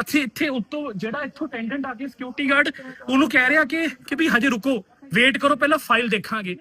ਅਸੀਂ ਇੱਥੇ ਉੱਤੋਂ ਜਿਹੜਾ ਇੱਥੋਂ ਅਟੈਂਡੈਂਟ ਆ ਕੇ ਸਿਕਿਉਰਿਟੀ ਗਾਰਡ ਉਹਨੂੰ ਕਹਿ ਰਿਹਾ ਕਿ ਕਿ ਵੀ ਹਜੇ ਰੁਕੋ ਵੇਟ ਕਰੋ, ਪਹਿਲਾਂ ਫਾਈਲ ਦੇਖਾਂਗੇ।